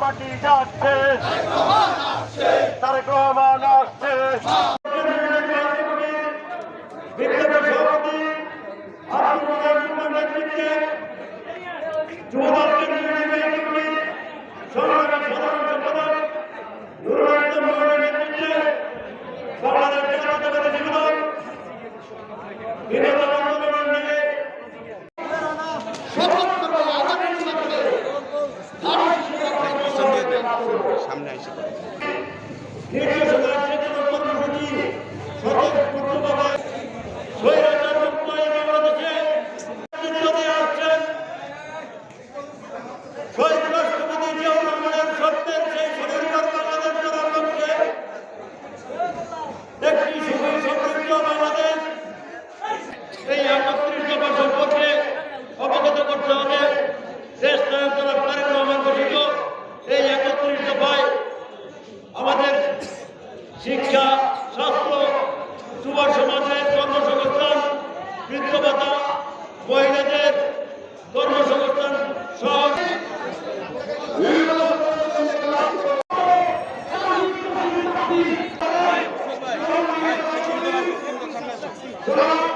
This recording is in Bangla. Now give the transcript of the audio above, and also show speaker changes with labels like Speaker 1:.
Speaker 1: মাটি যাচ্ছে। তারেক রহমান আসছে। বিপ্লবের সভাপতি
Speaker 2: সামনে আসে
Speaker 1: শিক্ষা স্বাস্থ্য যুব সমাজের কর্মসংস্থান বৃদ্ধভাতা মহিলাদের কর্মসংস্থান সহ Come on.